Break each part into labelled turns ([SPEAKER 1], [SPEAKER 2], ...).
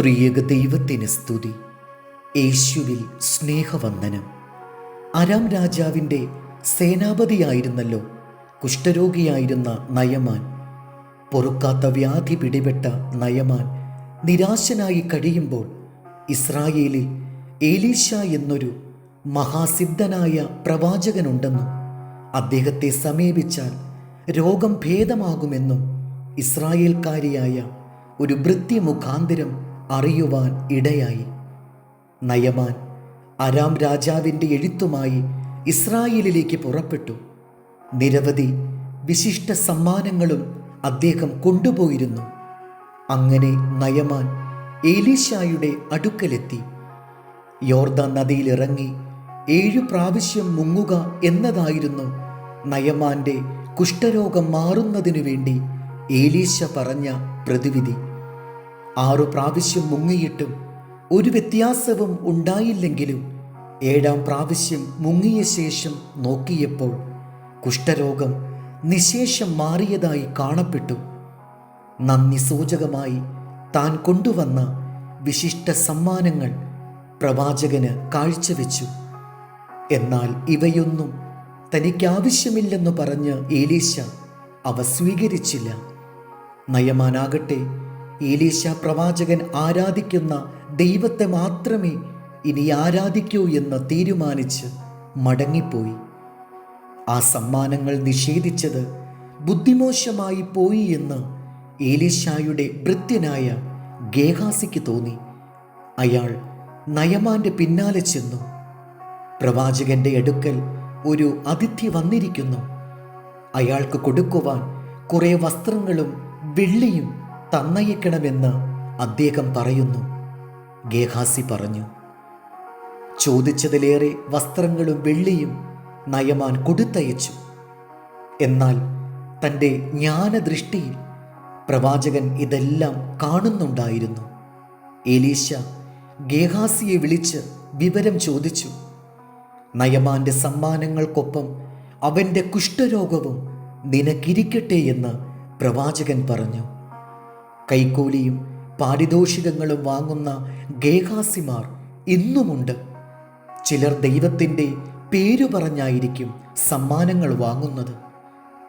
[SPEAKER 1] ത്രിയേക ദൈവത്തിന് സ്തുതി. യേശുവിൽ സ്നേഹവന്ദനം. അരാം രാജാവിന്റെ സേനാപതിയായിരുന്നല്ലോ കുഷ്ഠരോഗിയായിരുന്ന നയമാൻ. പൊറുക്കാത്ത വ്യാധി പിടിപെട്ട നയമാൻ നിരാശനായി കഴിയുമ്പോൾ ഇസ്രായേലിൽ ഏലീഷ എന്നൊരു മഹാസിദ്ധനായ പ്രവാചകനുണ്ടെന്നും അദ്ദേഹത്തെ സമീപിച്ചാൽ രോഗം ഭേദമാകുമെന്നും ഇസ്രായേൽക്കാരിയായ ഒരു വൃത്തി മുഖാന്തരം അറിയുവാൻ ഇടയായി. നയമാൻ അരാം രാജാവിന്റെ എഴുത്തുമായി ഇസ്രായേലിലേക്ക് പുറപ്പെട്ടു. നിരവധി വിശിഷ്ട സമ്മാനങ്ങളും അദ്ദേഹം കൊണ്ടുപോയിരുന്നു. അങ്ങനെ നയമാൻ ഏലീഷായുടെ അടുക്കലെത്തി. യോർദാൻ നദിയിലിറങ്ങി ഏഴു പ്രാവശ്യം മുങ്ങുക എന്നതായിരുന്നു നയമാന്റെ കുഷ്ഠരോഗം മാറുന്നതിനു വേണ്ടി ഏലീശ പറഞ്ഞ പ്രതിവിധി. ആറു പ്രാവശ്യം മുങ്ങിയിട്ടും ഒരു വ്യത്യാസവും ഉണ്ടായില്ലെങ്കിലും ഏഴാം പ്രാവശ്യം മുങ്ങിയ ശേഷം നോക്കിയപ്പോൾ കുഷ്ഠരോഗം നിശേഷം മാറിയതായി കാണപ്പെട്ടു. നന്ദി സൂചകമായി താൻ കൊണ്ടുവന്ന വിശിഷ്ട സമ്മാനങ്ങൾ പ്രവാചകന് കാഴ്ചവെച്ചു. എന്നാൽ ഇവയൊന്നും തനിക്കാവശ്യമില്ലെന്ന് പറഞ്ഞ് ഏലീശ അവ സ്വീകരിച്ചില്ല. നയമാനാകട്ടെ ഏലീശ പ്രവാചകൻ ആരാധിക്കുന്ന ദൈവത്തെ മാത്രമേ ഇനി ആരാധിക്കൂ എന്ന് തീരുമാനിച്ച് മടങ്ങിപ്പോയി. ആ സമ്മാനങ്ങൾ നിഷേധിച്ചത് ബുദ്ധിമോശമായി പോയി എന്ന് ഏലീശായുടെ ഭൃത്യനായ ഗേഹാസിക്ക് തോന്നി. അയാൾ നയമാന്റെ പിന്നാലെ ചെന്നു. പ്രവാചകന്റെ അടുക്കൽ ഒരു അതിഥി വന്നിരിക്കുന്നു. അയാൾക്ക് കൊടുക്കുവാൻ കുറേ വസ്ത്രങ്ങളും വെള്ളിയും തന്നയക്കണമെന്ന് അദ്ദേഹം പറയുന്നു. ഗേഹാസി പറഞ്ഞു ചോദിച്ചതിലേറെ വസ്ത്രങ്ങളും വെള്ളിയും നയമാൻ കൊടുത്തയച്ചു. എന്നാൽ തന്റെ ജ്ഞാനദൃഷ്ടിയിൽ പ്രവാചകൻ ഇതെല്ലാം കാണുന്നുണ്ടായിരുന്നു. എലീശ ഗേഹാസിയെ വിളിച്ച് വിവരം ചോദിച്ചു. നയമാന്റെ സമ്മാനങ്ങൾക്കൊപ്പം അവന്റെ കുഷ്ഠരോഗവും നിനക്കിരിക്കട്ടെ എന്ന് പ്രവാചകൻ പറഞ്ഞു. കൈക്കൂലിയും പാരിതോഷികങ്ങളും വാങ്ങുന്ന ഗേഹാസിമാർ ഇന്നുമുണ്ട്. ചിലർ ദൈവത്തിന്റെ പേരു പറഞ്ഞായിരിക്കും സമ്മാനങ്ങൾ വാങ്ങുന്നത്.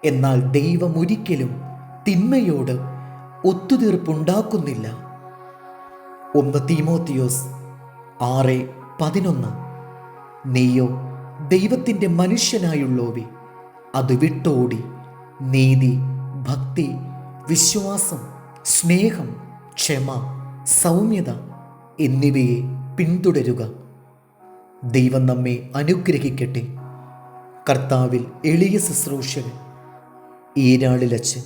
[SPEAKER 1] എന്നാൽ ദൈവം ഒരിക്കലും തിന്മയോട് ഒത്തുതീർപ്പുണ്ടാക്കുന്നില്ല. ഒന്ന് തീമോത്തിയോസ് ആറ് പതിനൊന്ന്. നീയോ ദൈവത്തിന്റെ മനുഷ്യനായുള്ളോവി അത് വിട്ടോടി. നീതി ഭക്തി വിശ്വാസം. സ്നേഹം ക്ഷമ സൗമ്യത എന്നിവയെ പിന്തുടരുക. ദൈവം നമ്മെ അനുഗ്രഹിക്കട്ടെ. കർത്താവിൽ എളിയ ശുശ്രൂഷകൻ ഈരാളിലച്ച്